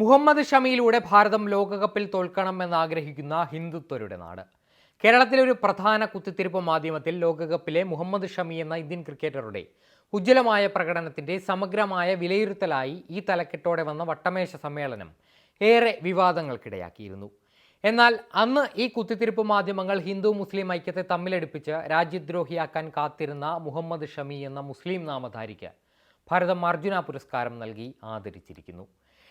മുഹമ്മദ് ഷമിയിലൂടെ ഭാരതം ലോകകപ്പിൽ തോൽക്കണമെന്ന് ആഗ്രഹിക്കുന്ന ഹിന്ദുത്വരുടെ നാട്. കേരളത്തിലെ ഒരു പ്രധാന കുത്തിത്തിരിപ്പ് മാധ്യമത്തിൽ ലോകകപ്പിലെ മുഹമ്മദ് ഷമി എന്ന ഇന്ത്യൻ ക്രിക്കറ്ററുടെ ഉജ്ജ്വലമായ പ്രകടനത്തിന്റെ സമഗ്രമായ വിലയിരുത്തലായി ഈ തലക്കെട്ടോടെ വന്ന വട്ടമേശ സമ്മേളനം ഏറെ വിവാദങ്ങൾക്കിടയാക്കിയിരുന്നു. എന്നാൽ അന്ന് ഈ കുത്തിത്തിരിപ്പ് മാധ്യമങ്ങൾ ഹിന്ദു മുസ്ലിം ഐക്യത്തെ തമ്മിലടുപ്പിച്ച് രാജ്യദ്രോഹിയാക്കാൻ കാത്തിരുന്ന മുഹമ്മദ് ഷമി എന്ന മുസ്ലിം നാമധാരിക്ക് ഭാരതം അർജുന പുരസ്കാരം നൽകി ആദരിച്ചിരിക്കുന്നു.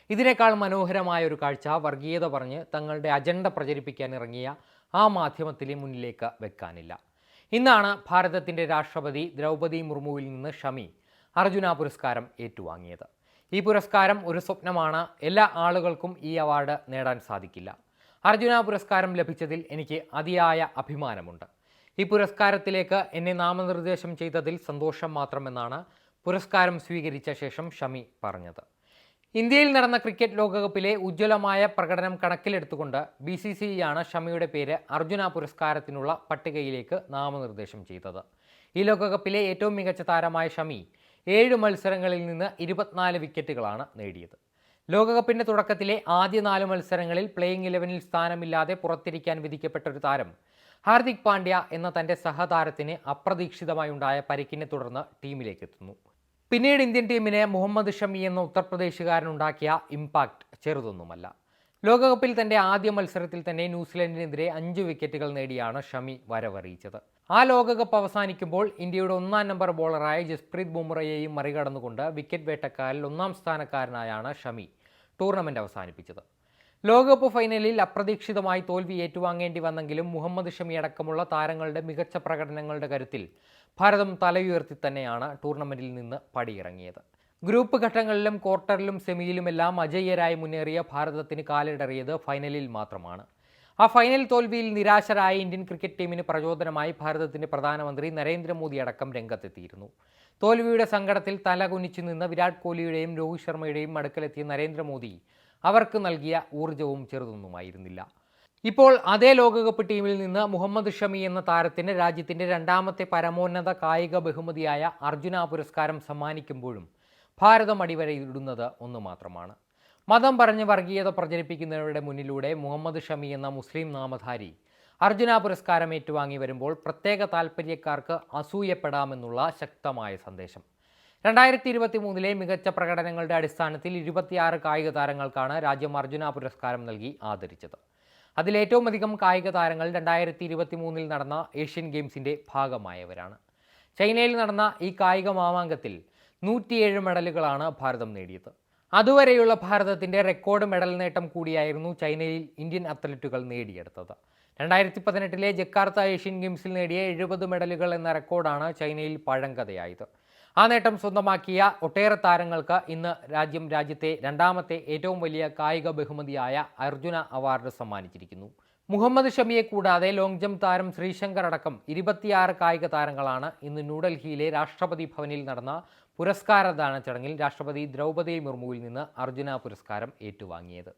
ഇതിനേക്കാൾ മനോഹരമായ ഒരു കാഴ്ച വർഗീയത പറഞ്ഞ് തങ്ങളുടെ അജണ്ട പ്രചരിപ്പിക്കാൻ ഇറങ്ങിയ ആ മാധ്യമത്തിലെ മുന്നിലേക്ക് വെക്കാനില്ല. ഇന്നാണ് ഭാരതത്തിന്റെ രാഷ്ട്രപതി ദ്രൗപദി മുർമുവിൽ നിന്ന് ഷമി അർജുന പുരസ്കാരം ഏറ്റുവാങ്ങിയത്. ഈ പുരസ്കാരം ഒരു സ്വപ്നമാണ്. എല്ലാ ആളുകൾക്കും ഈ അവാർഡ് നേടാൻ സാധിക്കില്ല. അർജുന പുരസ്കാരം ലഭിച്ചതിൽ എനിക്ക് അതിയായ അഭിമാനമുണ്ട്. ഈ പുരസ്കാരത്തിലേക്ക് എന്നെ നാമനിർദ്ദേശം ചെയ്തതിൽ സന്തോഷം മാത്രമെന്നാണ് പുരസ്കാരം സ്വീകരിച്ച ശേഷം ഷമി പറഞ്ഞത്. ഇന്ത്യയിൽ നടന്ന ക്രിക്കറ്റ് ലോകകപ്പിലെ ഉജ്ജ്വലമായ പ്രകടനം കണക്കിലെടുത്തുകൊണ്ട് ബി സി സി ആണ് ഷമിയുടെ പേര് അർജുന പുരസ്കാരത്തിനുള്ള പട്ടികയിലേക്ക് നാമനിർദ്ദേശം ചെയ്തത്. ഈ ലോകകപ്പിലെ ഏറ്റവും മികച്ച താരമായ ഷമി ഏഴ് മത്സരങ്ങളിൽ നിന്ന് ഇരുപത്തിനാല് വിക്കറ്റുകളാണ് നേടിയത്. ലോകകപ്പിന്റെ തുടക്കത്തിലെ ആദ്യ നാല് മത്സരങ്ങളിൽ പ്ലേയിങ് ഇലവനിൽ സ്ഥാനമില്ലാതെ പുറത്തിരിക്കാൻ വിധിക്കപ്പെട്ട ഒരു താരം ഹാർദിക് പാണ്ഡ്യ എന്ന തന്റെ സഹതാരത്തിന് അപ്രതീക്ഷിതമായി ഉണ്ടായ പരിക്കിനെ തുടർന്ന് ടീമിലേക്ക് എത്തുന്നു. പിന്നീട് ഇന്ത്യൻ ടീമിനെ മുഹമ്മദ് ഷമി എന്ന ഉത്തർപ്രദേശുകാരനുണ്ടാക്കിയ ഇമ്പാക്റ്റ് ചെറുതൊന്നുമല്ല. ലോകകപ്പിൽ തന്റെ ആദ്യ മത്സരത്തിൽ തന്നെ ന്യൂസിലൻഡിനെതിരെ അഞ്ച് വിക്കറ്റുകൾ നേടിയാണ് ഷമി വരവറിയിച്ചത്. ആ ലോകകപ്പ് അവസാനിക്കുമ്പോൾ ഇന്ത്യയുടെ ഒന്നാം നമ്പർ ബോളറായ ജസ്പ്രീത് ബുംറയെയും മറികടന്നുകൊണ്ട് വിക്കറ്റ് വേട്ടക്കാരിൽ ഒന്നാം സ്ഥാനക്കാരനായാണ് ഷമി ടൂർണമെന്റ് അവസാനിപ്പിച്ചത്. ലോകകപ്പ് ഫൈനലിൽ അപ്രതീക്ഷിതമായി തോൽവി ഏറ്റുവാങ്ങേണ്ടി വന്നെങ്കിലും മുഹമ്മദ് ഷമി അടക്കമുള്ള താരങ്ങളുടെ മികച്ച പ്രകടനങ്ങളുടെ കരുത്തിൽ ഭാരതം തലയുയർത്തി തന്നെയാണ് ടൂർണമെന്റിൽ നിന്ന് പടിയിറങ്ങിയത്. ഗ്രൂപ്പ് ഘട്ടങ്ങളിലും ക്വാർട്ടറിലും സെമിയിലുമെല്ലാം അജയ്യരായി മുന്നേറിയ ഭാരതത്തിന് കാലിടറിയത് ഫൈനലിൽ മാത്രമാണ്. ആ ഫൈനൽ തോൽവിയിൽ നിരാശരായ ഇന്ത്യൻ ക്രിക്കറ്റ് ടീമിന് പ്രചോദനമായി ഭാരതത്തിന്റെ പ്രധാനമന്ത്രി നരേന്ദ്രമോദി അടക്കം രംഗത്തെത്തിയിരുന്നു. തോൽവിയുടെ സങ്കടത്തിൽ തല കുനിച്ചു നിന്ന വിരാട് കോഹ്ലിയുടെയും രോഹിത് ശർമ്മയുടെയും അടുക്കലെത്തിയ നരേന്ദ്രമോദി അവർക്ക് നൽകിയ ഊർജവും ചെറുതൊന്നുമായിരുന്നില്ല. ഇപ്പോൾ അതേ ലോകകപ്പ് ടീമിൽ നിന്ന് മുഹമ്മദ് ഷമി എന്ന താരത്തിന് രാജ്യത്തിന്റെ രണ്ടാമത്തെ പരമോന്നത കായിക ബഹുമതിയായ അർജുന പുരസ്കാരം സമ്മാനിക്കുമ്പോഴും ഭാരതം അടിവരയിടുന്നത് ഒന്ന് മാത്രമാണ്. മതം പറഞ്ഞ് വർഗീയത പ്രചരിപ്പിക്കുന്നവരുടെ മുന്നിലൂടെ മുഹമ്മദ് ഷമി എന്ന മുസ്ലിം നാമധാരി അർജുന പുരസ്കാരം ഏറ്റുവാങ്ങി വരുമ്പോൾ പ്രത്യേക താൽപ്പര്യക്കാർക്ക് അസൂയപ്പെടാമെന്നുള്ള ശക്തമായ സന്ദേശം. രണ്ടായിരത്തി ഇരുപത്തി മൂന്നിലെ മികച്ച പ്രകടനങ്ങളുടെ അടിസ്ഥാനത്തിൽ ഇരുപത്തിയാറ് കായിക താരങ്ങൾക്കാണ് രാജ്യം അർജുന പുരസ്കാരം നൽകി ആദരിച്ചത്. അതിലേറ്റവും അധികം കായിക താരങ്ങൾ രണ്ടായിരത്തി ഇരുപത്തി മൂന്നിൽ നടന്ന ഏഷ്യൻ ഗെയിംസിന്റെ ഭാഗമായവരാണ്. ചൈനയിൽ നടന്ന ഈ കായിക മാമാങ്കത്തിൽ നൂറ്റിയേഴ് മെഡലുകളാണ് ഭാരതം നേടിയത്. അതുവരെയുള്ള ഭാരതത്തിന്റെ റെക്കോർഡ് മെഡൽ നേട്ടം കൂടിയായിരുന്നു ചൈനയിൽ ഇന്ത്യൻ അത്ലറ്റുകൾ നേടിയെടുത്തത്. രണ്ടായിരത്തി പതിനെട്ടിലെ ജക്കാർത്ത ഏഷ്യൻ ഗെയിംസിൽ നേടിയ എഴുപത് മെഡലുകൾ എന്ന റെക്കോർഡാണ് ചൈനയിൽ പഴങ്കഥയായത്. ആ നേട്ടം സ്വന്തമാക്കിയ ഒട്ടേറെ താരങ്ങൾക്ക് ഇന്ന് രാജ്യം രാജ്യത്തെ രണ്ടാമത്തെ ഏറ്റവും വലിയ കായിക ബഹുമതിയായ അർജുന അവാർഡ് സമ്മാനിച്ചിരിക്കുന്നു. മുഹമ്മദ് ഷമിയെ കൂടാതെ ലോങ് ജംപ് താരം ശ്രീശങ്കർ അടക്കം ഇരുപത്തിയാറ് കായിക താരങ്ങളാണ് ഇന്ന് ന്യൂഡൽഹിയിലെ രാഷ്ട്രപതി ഭവനിൽ നടന്ന പുരസ്കാരദാന ചടങ്ങിൽ രാഷ്ട്രപതി ദ്രൗപദി മുർമുവിൽ നിന്ന് അർജുന പുരസ്കാരം ഏറ്റുവാങ്ങിയത്.